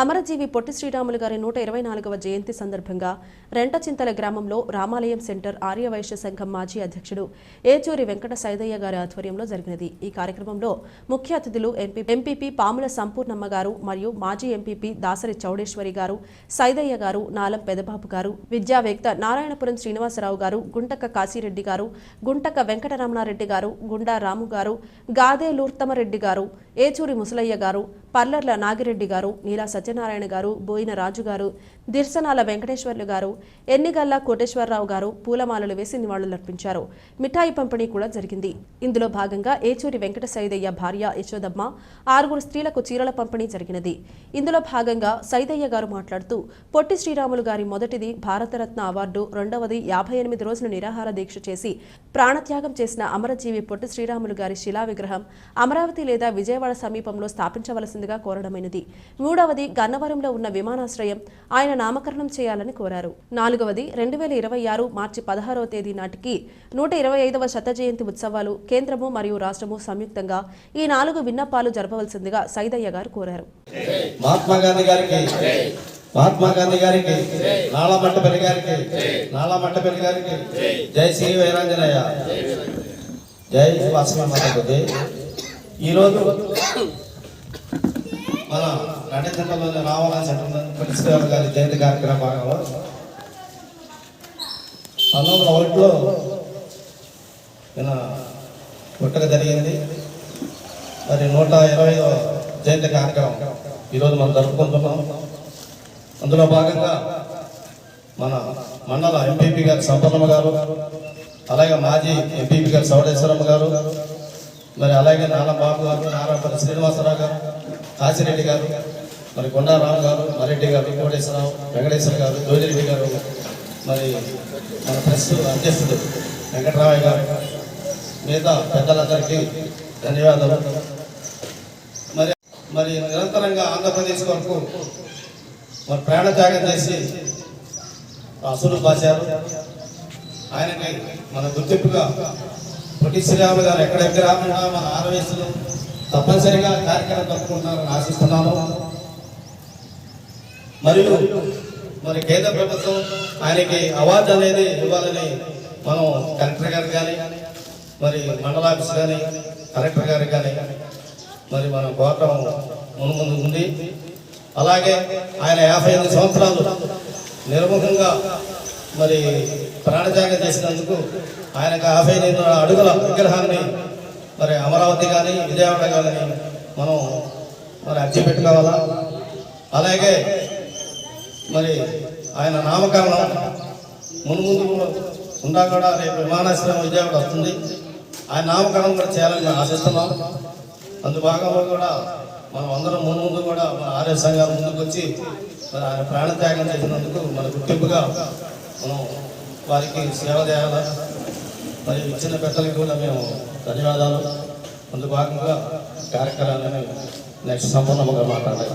అమరజీవి పొట్టి శ్రీరాములు గారి నూట ఇరవై నాలుగవ జయంతి సందర్భంగా రెంటచింతల గ్రామంలో రామాలయం సెంటర్ ఆర్యవైశ్య సంఘం మాజీ అధ్యక్షుడు ఏచూరి వెంకట సైదయ్య గారి ఆధ్వర్యంలో జరిగినది. ఈ కార్యక్రమంలో ముఖ్య అతిథులు ఎంపీ ఎంపీపీ పాముల సంపూర్ణమ్మ గారు మరియు మాజీ ఎంపీపీ దాసరి చౌడేశ్వరి గారు సైదయ్య గారు నాలం పెదబాబు గారు విద్యావేత్త నారాయణపురం శ్రీనివాసరావు గారు గుంటక కాశీరెడ్డి గారు గుంటక వెంకటరమణారెడ్డి గారు గుండా రాము గారు గాదే లూర్తమరెడ్డి గారు ఏచూరి ముసలయ్య గారు పర్లర్ల నాగిరెడ్డి గారు నీలా సత్యనారాయణ గారు బోయిన రాజు గారు దిర్సనాల వెంకటేశ్వర్లు గారు ఎన్నిగల్ల కోటేశ్వరరావు గారు పూలమాలలు వేసి నివాళులర్పించారు. మిఠాయి పంపిణీ కూడా జరిగింది. ఇందులో భాగంగా ఏచూరి వెంకట సైదయ్య భార్య యశోదమ్మ ఆరుగురు స్త్రీలకు చీరల పంపిణీ జరిగినది. ఇందులో భాగంగా సైదయ్య గారు మాట్లాడుతూ పొట్టి శ్రీరాములు గారి మొదటిది భారతరత్న అవార్డు రెండవది యాభై ఎనిమిది రోజులు నిరాహార దీక్ష చేసి ప్రాణత్యాగం చేసిన అమరజీవి పొట్టి శ్రీరాములు గారి శిలా విగ్రహం అమరావతి లేదా విజయవాడ సమీపంలో స్థాపించవలసిందిగా కోరడమైనది. మూడవది గన్నవరంలో ఉన్న విమానాశ్రయం. ఆయన నామకరణం చేయాలని కోరారు. నాలుగవది రెండు వేల ఇరవై ఆరు మార్చి పదహారవ తేదీ నాటికి నూట ఇరవై ఐదవ శత జయంతి ఉత్సవాలు కేంద్రము మరియు రాష్ట్రము సంయుక్తంగా ఈ నాలుగు విన్నపాలు జరపవలసిందిగా సైదయ్య గారు కోరారు. మహాత్మా గాంధీ గారికి మహాత్మా గాంధీ గారికి నాలా మట్టపల్లి గారికి నాలా మట్టపల్లి గారికి జై శ్రీ వీరాంజనేయ. జై వాసవి మాతపతి ఈరోజు మన నడితండలోని రావాలా సెంటర్ ప్రిన్సిపల్ గారి జయంతి కార్యక్రమ భాగంలో పంతొమ్మిది ఒకటిలో పుట్టక జరిగింది. మరి నూట ఇరవై జయంతి కార్యక్రమం ఈరోజు మనం జరుపుకుంటున్నాం. అందులో భాగంగా మన మండల ఎంపీపీ గారు సంపన్నమ్మ గారు అలాగే మాజీ ఎంపీపీ గారు సౌడేశ్వరమ్మ గారు మరి అలాగే నాన్న బాబు గారు నారాయణ శ్రీనివాసరావు గారు కాశిరెడ్డి గారు మరి కొండారావు గారు మరెడ్డి గారు వెంకటేశ్వరరావు వెంకటేశ్వర గారు జోజిరెడ్డి గారు మరి మన ప్రెస్ అధ్యక్షుడు వెంకటరామయ్య గారు మిగతా పెద్దలందరికీ ధన్యవాదాలు. మరి మరి నిరంతరంగా ఆంధ్రప్రదేశ్ వరకు మరి ప్రాణత్యాగం చేసి అసలు పాశారు. ఆయనకి మన గుర్తింపుగా పొట్టి శ్రీరాములు గారు ఎక్కడెక్కడ మన ఆరవేసులు తప్పనిసరిగా కార్యక్రమం జరుపుకుంటారని ఆశిస్తున్నాను మరియు మరి కేంద్ర ప్రభుత్వం ఆయనకి అవార్డు అనేది ఇవ్వాలని మనం కలెక్టర్ గారు కానీ మరి మండలాఫీస్ కానీ కలెక్టర్ గారు కానీ మరి మనం కోరటం ముందు ఉంది. అలాగే ఆయన యాభై ఐదు సంవత్సరాలు నిర్ముఖంగా మరి ప్రాణత్యాగం చేసినందుకు ఆయనకు యాభై ఎనిమిది అడుగుల విగ్రహాన్ని మరి అమరావతి కానీ విజయవాడ కానీ మనం మరి అర్జీ పెట్టుకోవాలా? అలాగే మరి ఆయన నామకరణం ముందు ముందు ఉన్నా కూడా రేపు విమానాశ్రయం విజయవాడ వస్తుంది. ఆయన నామకరణం కూడా చేయాలని మేము ఆశిస్తున్నాం. అందు భాగంలో కూడా మనం అందరం ముందు ముందు కూడా మన ఆర్య సంఘాలు ముందుకు వచ్చి మరి ఆయన ప్రాణత్యాగం చేసినందుకు మన గుర్తింపుగా మనం వారికి సేవ చేయాలా? మరి ఇచ్చిన పెద్దలకు కూడా మేము ధన్యవాదాలు. అందు భాగంగా కార్యక్రమాన్ని నెక్స్ట్ సంపూర్ణంగా మాట్లాడాలి